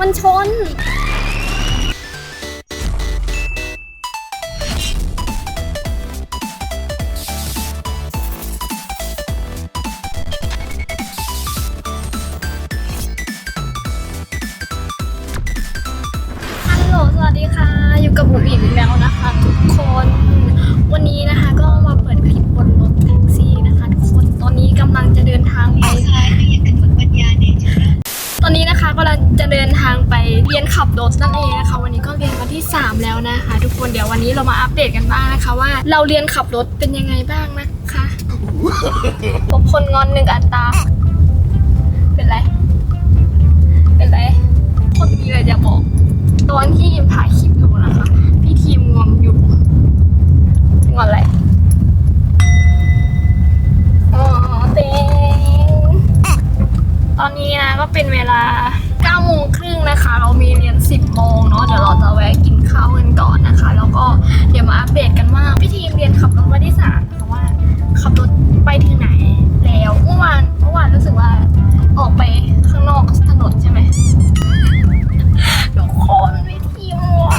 มันชน ฮัลโหล สวัสดีค่ะ อยู่กับบุ๋มอีกแล้วนะคะทุกคน วันนี้นะคะก็มาเปิดคลิปบนรถแท็กซี่นะคะทุกคน ตอนนี้กำลังจะเดินทางไปต อนนี้นะคะก็เราจะเดินทางไปเรียนขับรถนั่นเองนะคะ วันนี้ก็เรียนวันที่ 3 แล้วนะคะ ทุกคนเดี๋ยววันนี้เรามาอัปเดตกันบ้างนะคะ ว่าเราเรียนขับรถเป็นยังไงบ้างนะคะพบคนงอนหนึ่งอัตราเป็นไร เป็นไร คนมีอะไรจะบอก ตอนที่ยิมถ่ายคลิปอยู่นะคะ พี่ทีมงวงอยู่งอนอะไร ตอนนี้นะก็เป็นเวลา9โมงครึ่งนะคะ เรามีเรียน 10โมงเนาะเดี๋ยวเราจะแวะกินข้าวกันก่อนนะคะ แล้วก็เดี๋ยวมาอัปเดตกันว่าพี่ทีมเรียนขับรถวันที่สามเพราะว่าขับรถไปถึงไหนแล้วเมื่อวานเมื่อวานรู้สึกว่าออกไปข้างนอกถนนใช่ไหมทุกคนพี่ทีมว่ะ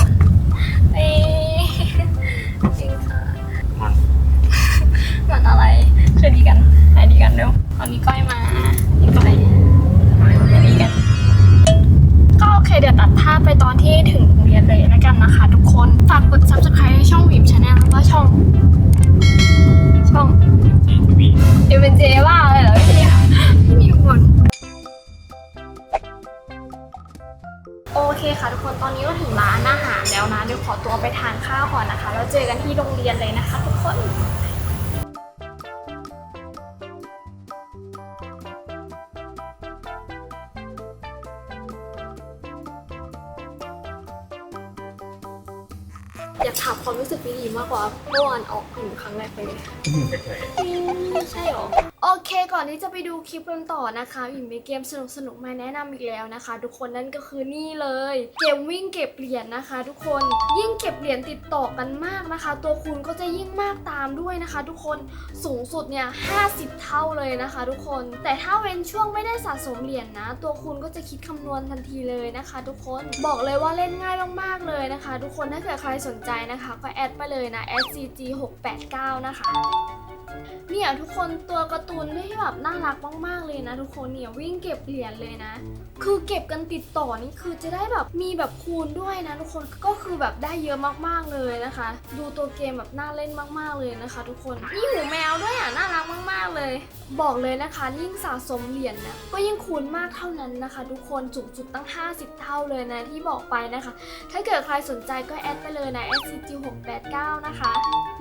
อตัวไปทานข้าวก่อนนะคะ แล้วเจอกันที่โรงเรียนเลยนะคะ ทุกคนอยากถามความรู้สึกพี่ดีมากกว่าเมื่อวานออกกลุ่มครั้งแรกไปเลยเฉยไม่ใช่หรอโอ เคก่อนที่จะไปดูคลิปกันต่อนะคะอิ่มมีเกมสนุกสนุกมาแนะนำอีกแล้วนะคะ ทุกคนนั่นก็คือนี่เลยเกมวิ่งเก็บเหรียญนะคะ ทุกคนยิ่งเก็บเหรียญติดต่อกันมากนะคะ ตัวคูณก็จะยิ่งมากตามด้วยนะคะ ทุกคนสูงสุดเนี่ย50 เท่าเลยนะคะ ทุกคนแต่ถ้าเว้นช่วงไม่ได้สะสมเหรียญนะตัวคูณก็จะคิดคำนวณทันทีเลยนะคะ ทุกคนบอกเลยว่าเล่นง่ายมากๆเลยนะคะ ทุกคนถ้าเกิดใครสนใจนะคะ ก็แอดไปเลยนะ scg 6 8 9 นะคะ เนี่ยทุกคนตัวการ์ตูนที่แบบน่ารักมากๆเลยนะ ทุกคนเนี่ยวิ่งเก็บเหรียญเลยนะ คือเก็บกันติดต่อนี่คือจะได้แบบมีแบบคูณด้วยนะ ทุกคนก็คือแบบได้เยอะมากๆเลยนะคะ ดูตัวเกมแบบน่าเล่นมากๆเลยนะคะ ทุกคนนี่หูแมวด้วยอะน่ารักมากๆเลย บอกเลยนะคะ ยิ่งสะสมเหรียญนะก็ยิ่งคูณมากเท่านั้นนะคะ ทุกคนสูงสุดตั้ง 50 เท่าเลยนะที่บอกไปนะคะ ถ้าเกิดใครสนใจก็แอดไปเลยนะ scg 6 8 9นะคะ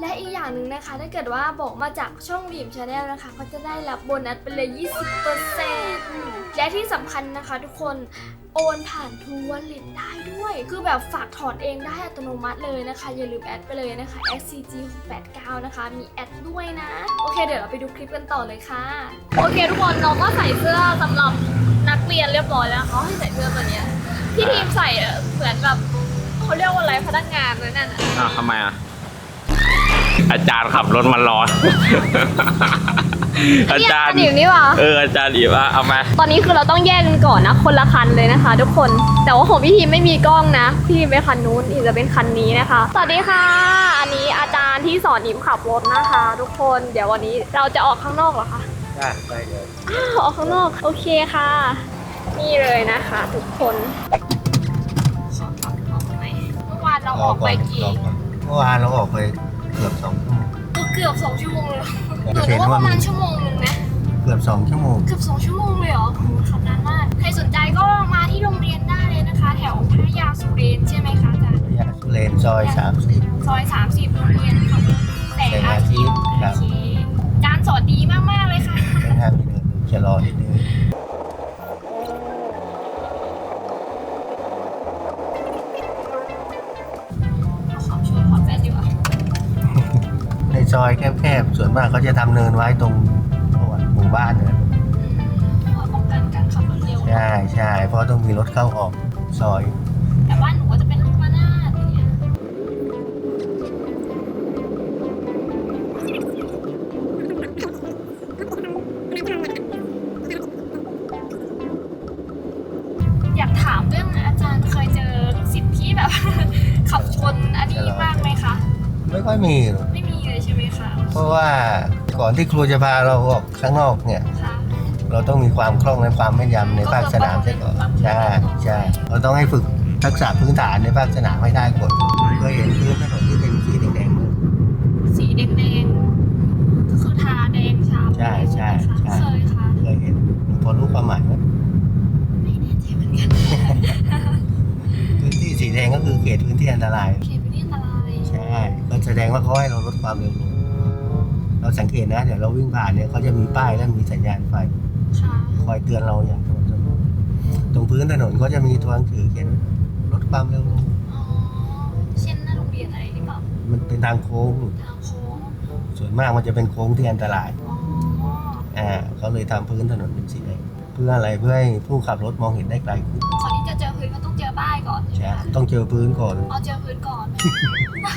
และ หนึ่งนะคะ ถ้าเกิดว่าบอกมาจากช่องบีมชาแนลนะคะ ก็จะได้รับโบนัสไปเลย 20%และที่สำคัญนะคะทุกคนโอนผ่านทูว l เล็ตได้ด้วย คือแบบฝากถอนเองได้อัตโนมัติเลยนะคะ อย่าลืมแอดไปเลยนะคะ scg 6 8 9 นะคะ มีแอดด้วยนะ โอเค เดี๋ยวเราไปดูคลิปกันต่อเลยค่ะ โอเค ทุกคนเราก็ใส่เสื้อสำหรับนักเรียนเรียบร้อยแล้วเขาให้ใส่เสื้อตัวเนี้ยพี่ทีมใส่เหมือนแบบเขาเรียกว่าอะไรพนักงานนั่นอะอ้าวทำไมอะ อาจารย์ขับรถมาร้อนอาจารย์เรียกกันอยู่นี่หว่า เอออาจารย์อีว่าเอามา ตอนนี้คือเราต้องแยกกันก่อนนะ คนละคันเลยนะคะ ทุกคน แต่ว่าของพี่ทีมไม่มีกล้องนะ พี่ทีมเป็นคันนู้นอีกจะเป็นคันนี้นะคะ สวัสดีค่ะ อันนี้อาจารย์ที่สอนอิมขับรถนะคะ ทุกคน เดี๋ยววันนี้เราจะออกข้างนอกเหรอคะ ได้ได้เลยอ้าวออกข้างนอก โอเคค่ะ นี่เลยนะคะ ทุกคนขอตัดออกไหมเมื่อวานเราออกไปกี่เมื่อวานเราออกไป เกือบสองชั่วโมง ก็เกือบสองชั่วโมงเลยหแต่นูเห็นึกนว่าว่าประมาณชั่วโมงนึงนะ เกือบสองชั่วโมง เกือบสองชั่วโมงเลยเหรอโอ้โหขับนานมาก ใครสนใจก็มาที่โรงเรียนได้เลยนะคะ แถวพระยาสุเรนใช่ไหมคะอาจารย์ยาสุเลนซอยสามสิบซอย30โรงเรียนขับรถแสงอาทิตย์ครัโอบเคการสอนดีมากๆเลยค่ะแต่ถ้ามีเดินชะลอนิดนึง ซอยแคบๆ ส่วนมากเขาจะทำเนินไว้ตรงหมู่บ้านเนี่ยะป้องกันการขับรถเร็ว ใช่ใช่เพราะต้องมีรถเข้าออกซอย แต่บ้านหนูก็จะเป็นลูกมะนาดเงี้ยอยากถามเรื่องอาจารย์เคยเจอลูกศิษย์ที่แบบ ขับชนอันนี้บ้างไหมคะ ไม่ค่อยมีหรอก ราะว่าก่อนที่ครูจะพาเราออกข้างนอกเนี่ย ค่ะเราต้องมีความคล่องและความแม่นยำในภาคสนามใช่ก่อนใช่ใช่เราต้องให้ฝึกทักษะพื้นฐานในภาคสนามให้ได้ก่อนเคยเห็นพื้นถนนที่เป็นสีแดงๆไหม สีแดงๆก็คือทาแดงช้ำใช่ใช่ใช่ เคยค่ะเคยเห็นพอรู้ความหมายไหมไม่แน่ใจเหมือนกันพื้นที่สีแดงก็คือเขตพื้นที่อันตราย เขตพื้นที่อันตรายใช่ก็แสดงว่าเขาให้เราลดความเร็วลง เราสังเกตนะเดี๋ยวเราวิ่งผ่านเนี่ยเขาจะมีป้ายและมีสัญญาณไฟค่ะคอยเตือนเราอย่างสม่ำเสมอตรงพื้นถนนก็จะมีตัวหนังสือเขียนลดความเร็วลงอ๋อเช่นหน้าโรงเรียนอะไรหรือเปล่ามันเป็นทางโค้ง ทางโค้งส่วนมากมันจะเป็นโค้งที่อันตรายอ๋ออ่าเขาเลยทำพื้นถนนเป็นสีแดงเพื่ออะไรเพื่อให้ผู้ขับรถมองเห็นได้ไกลขึ้นก่อนที่ จะเจอพื้นก็ต้องเจอป้ายก่อนใช่ไหมใช่คะต้องเจอพื้นก่อน เอาเจอพื้นก่อน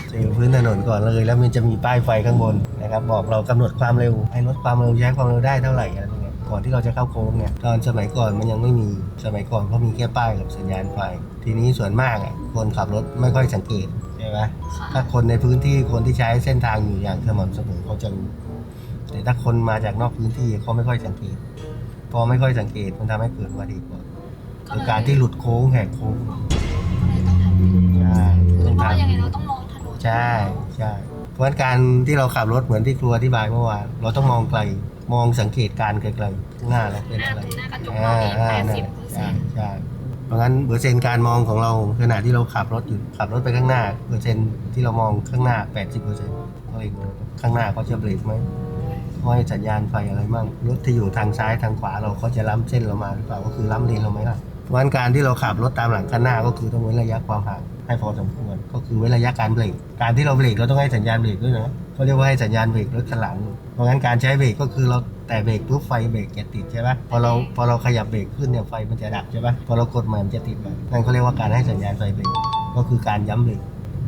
เจอพื้นถนนก่อนเลย แล้วมันจะมีป้ายไฟข้างบนนะครับบอกเรากำหนดความเร็ว ให้ลดความเร็วใช้ความเร็วได้เท่าไหร่อะไรเงี้ยก่อนที่เราจะเข้าโค้งเนี่ยตอนสมัยก่อนมันยังไม่มีสมัยก่อนเขามีแค่ป้ายกับสัญญาณไฟ ทีนี้ส่วนมากอะคนขับรถไม่ค่อยสังเกตใช่ไหมค่ะ ถ้าคนในพื้นที่คนที่ใช้เส้นทางอยู่อย่างสม่ำเสมอเขาจะรู้แต่ถ้าคนมาจากนอกพื้นที่เขาไม่ค่อยสังเกต พอไม่ค่อยสังเกตมันทำให้เกิดอุบัติเหตุบ่อย คือการที่หลุดโค้งแหกโค้งก็เลยต้องทำพื้นใช่พื้ต้อนงเพราะว่าทำยังไงเราต้องมองถนนใช่ใช่เพราะฉะนั้นการที่เราขับรถเหมือนที่ครูอธิบายเมื่อวานเราต้องมองไกลมองสังเกตการณ์ไกลๆข้างหน้าเราเป็นหน้าอะไรหน้ากระจกเราเองแปดสิบเปอร์เซ็ใช่นต์ใช่เพราะงั้นเปอร์เซ็นต์การมองของเราขณะที่เราขับรถอยู่ขับรถไปข้างหน้าเปอร์เซ็นต์ที่เรามองข้างหน้า80เปอร์เซ็นต์อะไรข้างหน้าเขาจะเบรกไหมเขาให้สัญญาณไฟอะไรมั่งรถที่อยู่ทางซ้ายทางขวาเราเขาจะล้ำเส้นเรามาหรือเปล่าก็คือล้ำเลนเราไหมล่ะ เพราะงั้นการที่เราขับรถตามหลังข้างหน้าก็คือต้องเว้นระยะความห่างให้พอสมควรก็คือเว้นระยะการเบรกการที่เราเบรกเราต้องให้สัญญาณเบรกด้วยนะเขาเรียกว่าให้สัญญาณเบรกรถข้างหลังเพราะงั้นการใช้เบรกก็คือเราแต่เบรกปุ๊บไฟเบรกจะติดใช่ปะพอเราพอเราขยับเบรกขึ้นเนี่ยไฟมันจะดับใช่ปะพอเรากดใหม่มันจะติดใหม่นั่นเขาเรียกว่าการให้สัญญาณไฟเบรกก็คือการย้ำเบรก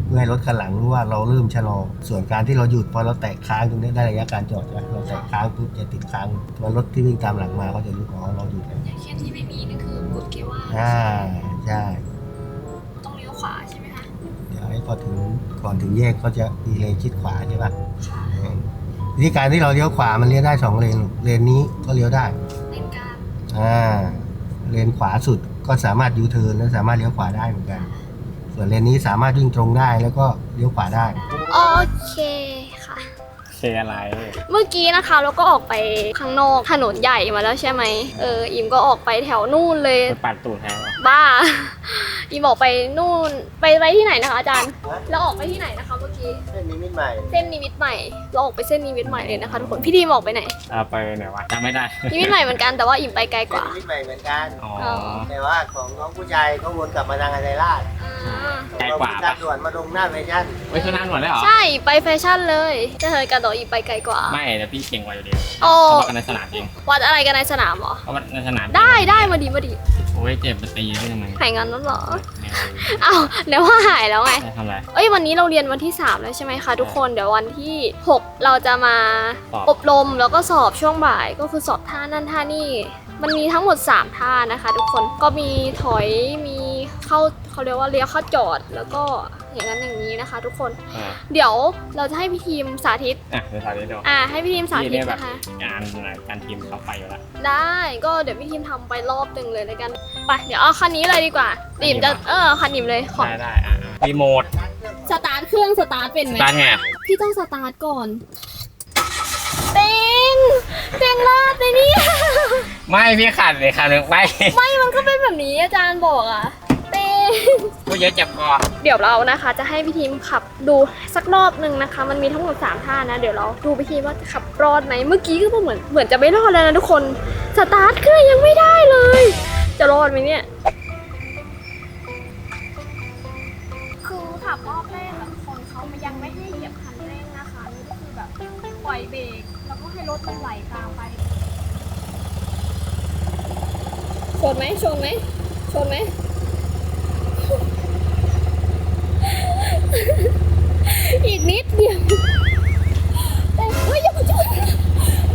เพื่อให้รถข้างหลังรู้ว่าเราเริ่มชะลอ ส่วนการที่เราหยุดพอเราแตะค้างตรงนี้ได้ระยะการจอดใช่ปะเราแตะค้างปุ๊บจะติดค้างส่วนรถที่วิ่งตามหลังมาเขาจะรู้อ๋อเราหยุดแล้วอย่างเช่นที่ไม่มีนั่นคือ เกียร์ว่างอ่าใช่ต้องเลี้ยวขวาใช่ไหมคะเดี๋ยวให้พอถึงก่อนถึงแยกก็จะมีเลนชิดขวาใช่ปะค่ะวิธีการที่เราเลี้ยวขวามันเลี้ยวได้สองเลนลูกเลนนี้ก็เลี้ยวได้เลนกลางอ่าเลนขวาสุดก็สามารถยูเทิร์นและสามารถเลี้ยวขวาได้เหมือนกัน ส่วนเลนนี้สามารถวิ่งตรงได้แล้วก็เลี้ยวขวาได้ โอเค ค่ะเคอะไร เมื่อกี้นะคะเราก็ออกไปข้างนอกถนนใหญ่มาแล้วใช่ไหมเอออิมก็ออกไปแถวนู่นเลยไปปัดตูดแทนบ้า อิมออกไปนู่นไปไปที่ไหนนะคะอาจารย์เราออกไปที่ไหนนะคะ เมื่อกี้เส้นนี้มิดใหม่ เส้นนิมิตใหม่เราออกไปเส้นนิมิตใหม่เลยนะคะทุกคนพี่ดีมออกไปไหนเอาไปไหนวะจำไม่ได้นิมิตใหม่เหมือนกันแต่ว่าอิมไปไกลกว่ามิดใหม่เหมือนกัน อ๋อแต่ว่าของน้องผู้ชายเขาวนกลับมาทางอะไรลาดอ่า ไกลกว่าทางด่วนมาลงหน้าเวชั่นไว้ข้างหน้าหน่อยได้เหรอ ใช่ไปแฟชั่นเลยจะเธอกันต่ออิมไปไกลกว่า ไม่แต่พี่เก่งกว่าอยู่ดีโอ้ เขาบอกกันในสนามจริงวัดอะไรกันในสนามเหรอ เขาบอกในสนามจริงได้ได้มาดีมาดีโอ้ยเจ็บไปตีได้ทำไมหายงานแล้วเหรอไม่เอาอ้าวเดี๋ยวว่าหายแล้วไงได้ทำอะไร เอ้ยวันนี้เราเรียนวันที่ 3 แล้วใช่ไหมคะทุกคนเดี๋ยววันที่ 6 เราจะมาสอบ อบรมแล้วก็สอบช่วงบ่ายก็คือสอบท่านั่นท่านี่ มันมีทั้งหมด 3 ท่านะคะ ทุกคนก็มีถอยมีเข้า เขาเรียกว่าเลี้ยวเข้าจอดแล้วก็อย่างนั้นอย่างนี้นะคะ ทุกคน อ่าเดี๋ยวเราจะให้พี่ทีมสาธิต อะเดี๋ยวถ่ายวิดีโออ่า ให้พี่ทีมสาพี่ธิตเนี่ยแบบนะคะ งานการทีมเขาไปอยู่แล้วได้ก็เดี๋ยวพี่ทีมทำไปรอบหนึ่งเลยแล้วกันไปเดี๋ยวเอาคันนี้เลยดีกว่าดิมจะเออคันดิมเลยขอได้ได้อะรีโมทสตาร์ทเครื่องสตาร์ทเป็นไหมด้านไงพี่ต้องสตาร์ทก่อนเต็งเต็งรอดเลยเนี่ย ไม่พี่ขาดเลยขาดหนึ่งไป ไม่มันก็เป็นแบบนี้อาจารย์บอกอะ เต็งกูเยอะเจ็บคอเดี๋ยวเรานะคะ จะให้พี่ทีมขับดูสักรอบหนึ่งนะคะ มันมีทั้งหมด3ท่านะ เดี๋ยวเราดูพี่ทีมว่าจะขับรอดไหมเมื่อกี้ก็เหมือนเหมือนจะไม่รอดแล้วนะทุกคน สตาร์ทเครื่องยังไม่ได้เลย จะรอดไหมเนี่ย คือขับรอบแรกแบบคนเขายังไม่ให้เหยียบคันเร่งนะคะนี่ก็คือแบบปล่อยเบรกแล้วก็ให้รถมันไหลตามไปชนไหมชนไหมชนไหม อีกนิดเดียวแต่ไม่ยอมชน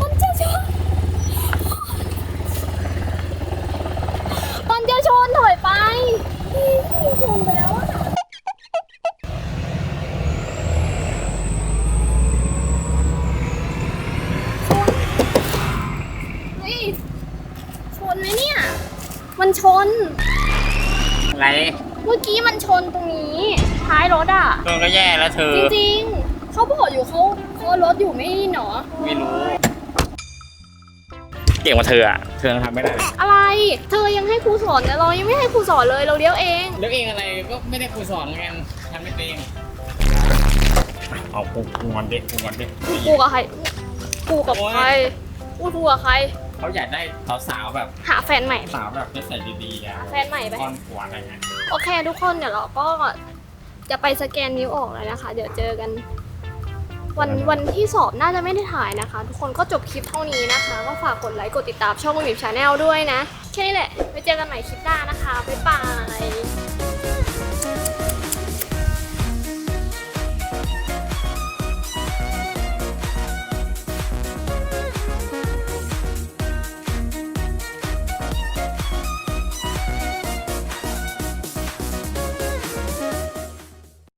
มันจะชนมันจะชนถอยไปชนไปแล้วอะชนไหมเนี่ย มันชน อะไร เมื่อกี้มันชนตรงนี้ ท้ายรถอะเธอก็แย่แล้วเธอ จริงๆเขาบอกอยู่เขาเขารถอยู่ไม่นี่หนอไม่รู้ เก่งกว่าเธออะ เธอทำไม่ได้ อะไร เธอยังให้ครูสอนเนี่ยเรายังไม่ให้ครูสอนเลยเราเลี้ยวเอง แล้วเองอะไรก็ไม่ได้ครูสอนไงทำไม่เป็นเอากูกูงอนเด็กกูงอนเด็กกูกับใครกูกับใครกูกูกับใคร เขาอยากได้สาวๆแบบ หาแฟนใหม่ สาวแบบนิสัยดีๆอะหาแฟนใหม่ไป ก้อนผัวอะไรเงี้ย โอเคทุกคนเดี๋ยวเราก็ จะไปสแกนนิ้วออกแล้วนะคะ เดี๋ยวเจอกัน วันวันที่สอบน่าจะไม่ได้ถ่ายนะคะ ทุกคนก็จบคลิปเท่านี้นะคะ ก็ฝากกดไลค์กดติดตามช่องวิมชาแนลด้วยนะ แค่นี้แหละไว้เจอกันใหม่คลิปหน้านะคะ บ๊ายบาย